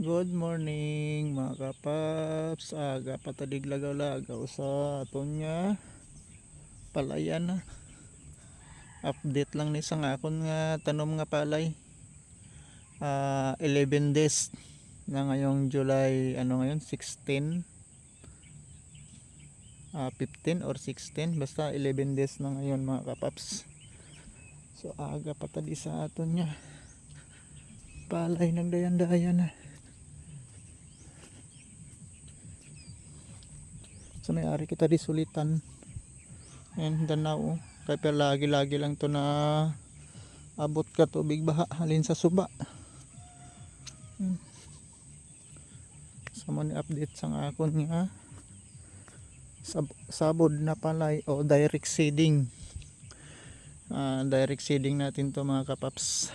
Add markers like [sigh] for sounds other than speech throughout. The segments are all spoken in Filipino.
Good morning mga kapaps. Aga patadig lagaw-lagaw sa aton nga palayan na. Update lang ni sang akon nga tanom nga palay. Ah 11 days na ngayong July ano ngayon 16 ah 15 or 16 basta 11 days na ngayon mga kapaps. So aga patadi sa aton nga palay nagdayan-dayan na. Sa may-ari kita di sulitan. And danaw. Kay pero lagi-lagi lang to na abot ka tubig baha halin sa suba. Hmm. sa mo ni update sang akon nga sab sabod na palay o direct seeding. Ah, direct seeding natin to mga kapaps.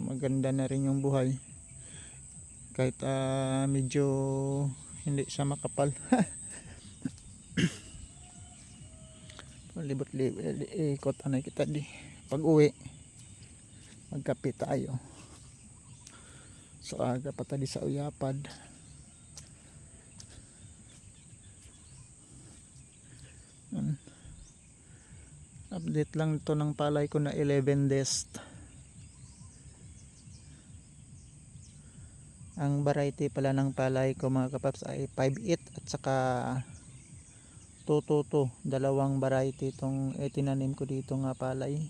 Maganda na rin yung buhay kahit ah, medyo hindi siya makapal. [coughs] Libot libot ikot ano kita di. Pag uwi magkape tayo. So aga pa tadi sa uyapad. Update lang ito ng palay ko na 11 days Ang variety pala ng palay ko mga kapaps ay 5-8 at saka 222. Dalawang variety itong itinanim ko dito nga palay.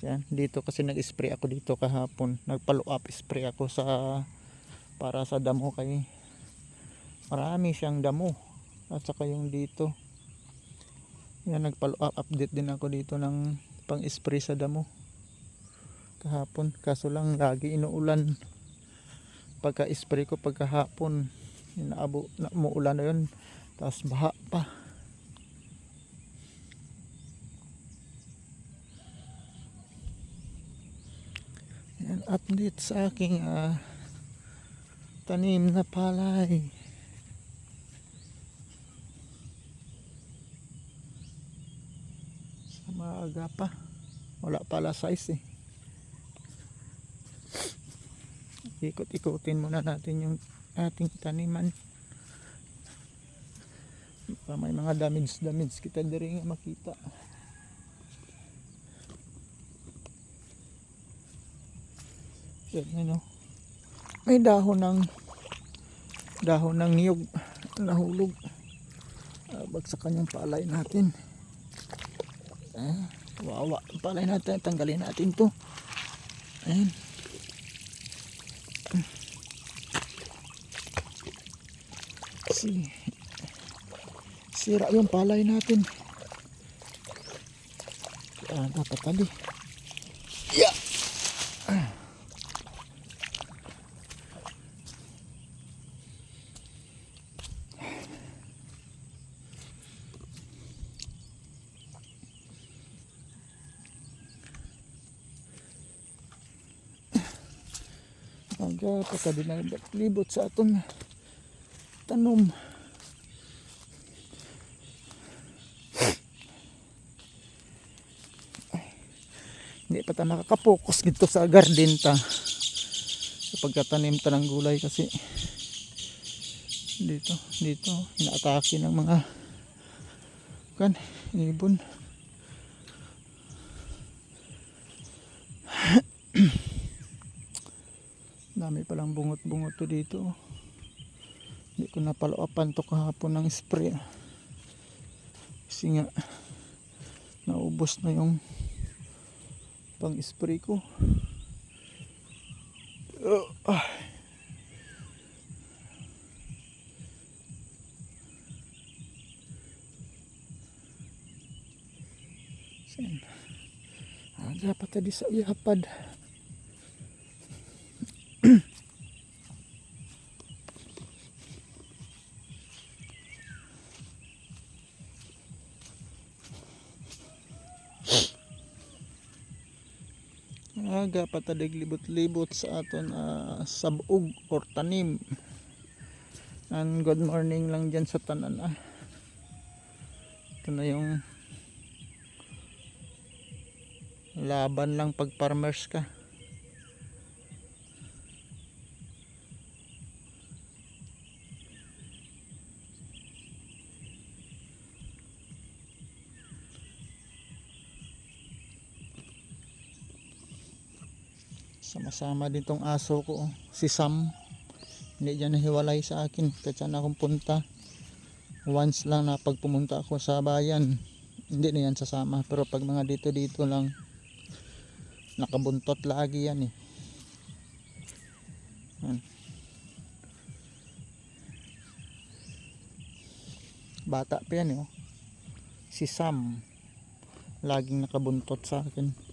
Yan, dito kasi nag-spray ako dito kahapon. Nagpalo up spray ako sa para sa damo kay marami siyang damo. At saka yung dito. Yan, nagpalo up update din ako dito ng pang-spray sa damo kahapon kaso lang lagi inuulan. Pagka spray ko pagkahapon inaabo na muulan na yun tapos baha pa. Yan update sa aking ah, tanim na palay. Sa maaga pa. Wala pala size eh ikot-ikutin muna natin yung ating taniman. Pa may mga damage damage kita diri nga makita. Yan ano may dahon ng dahon ng niyog nahulog uh, bagsakan yung palay natin. Eh, wawa. Palay natin tanggalin natin to. Ayan si sira yung palay natin ah, dapat tali yeah. Aga, pagka na libot sa atong tanom. Hindi pa ta makakapokus dito sa garden ta. Sa pagkatanim ta ng gulay kasi dito, dito, inaatake ng mga kan, ibon. [clears throat] Dami palang bungot-bungot to dito. Hindi ko napaloapan to kahapon ng spray. Kasi nga naubos na yung pang spray ko. Uh, ah. Sen. Aga pa tadi sa iyapad. umaga patadig libot-libot sa aton uh, sabog or tanim and good morning lang dyan sa tanan ah. ito na yung laban lang pag farmers ka sama-sama din tong aso ko oh. si Sam hindi dyan nahiwalay sa akin kahit saan akong punta once lang na pag pumunta ako sa bayan hindi na yan sasama pero pag mga dito dito lang nakabuntot lagi yan eh yan. bata pa yan eh oh. si Sam laging nakabuntot sa akin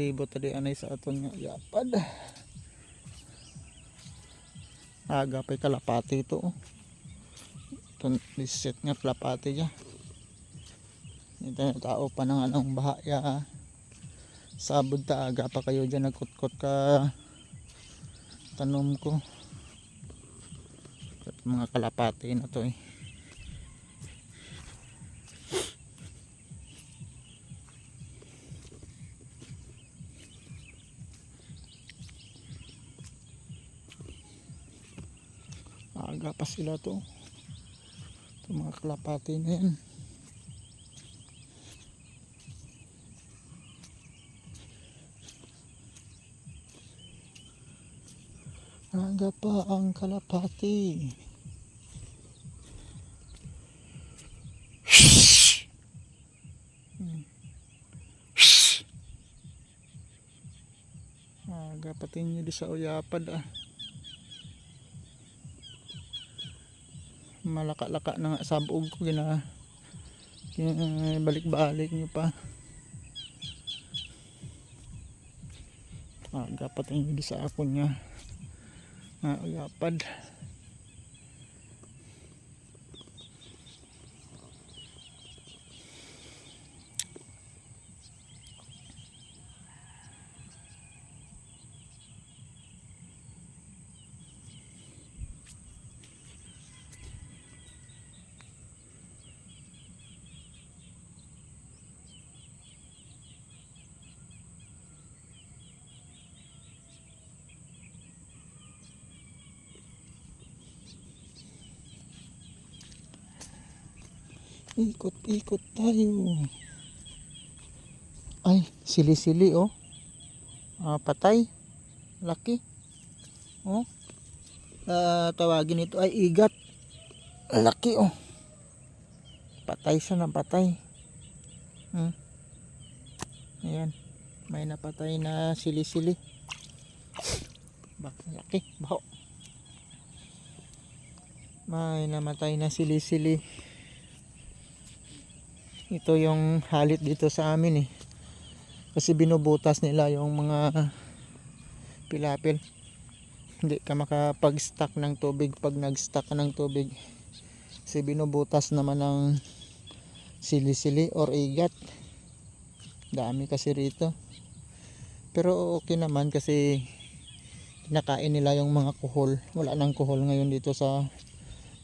libot-libot tadi anay sa aton nga yapad. Aga pa'y kalapati ito oh. ito liset nga kalapati dya. Ito na tao pa ng anong bahaya sabod ta aga pa kayo dyan nagkutkot ka. Tanom ko. Mga kalapati na to eh sila to. Ito mga kalapati na yan. Aga pa ang kalapati. Aga pati nyo di sa uyapad ah malaka-laka na nga sabog ko gina balik-balik nyo pa. Ah, dapat yung di sa ako niya nga uyapad ikot-ikot tayo. Ay sili-sili oh. Ah, patay. Laki. Oh. Ah, tawagin ito ay igat. Laki oh. Patay siya ng patay. Hmm. ayan. May napatay na sili-sili. Laki. Baho. May namatay na sili-sili ito yung halit dito sa amin eh. Kasi binubutas nila yung mga pilapil. Hindi ka makapag-stack ng tubig pag nag-stack ka ng tubig. Kasi binubutas naman ng sili-sili or igat. Dami kasi rito. Pero okay naman kasi kinakain nila yung mga kuhol. Wala nang kuhol ngayon dito sa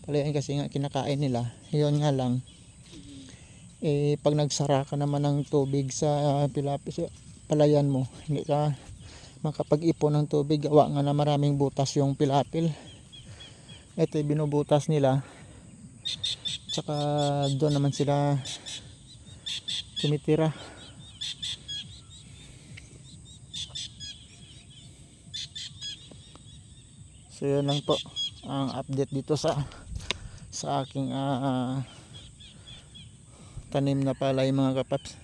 palayan kasi nga kinakain nila. Yun nga lang eh pag nagsara ka naman ng tubig sa uh, pilapis palayan mo. Hindi ka makapag-ipon ng tubig. Gawa nga na maraming butas yung pilapil. Ito binubutas nila. Tsaka doon naman sila tumitira. So yun lang po ang update dito sa sa aking ah tanim na palay mga kapaps.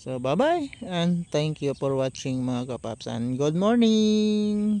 So bye bye and thank you for watching mga kapaps and good morning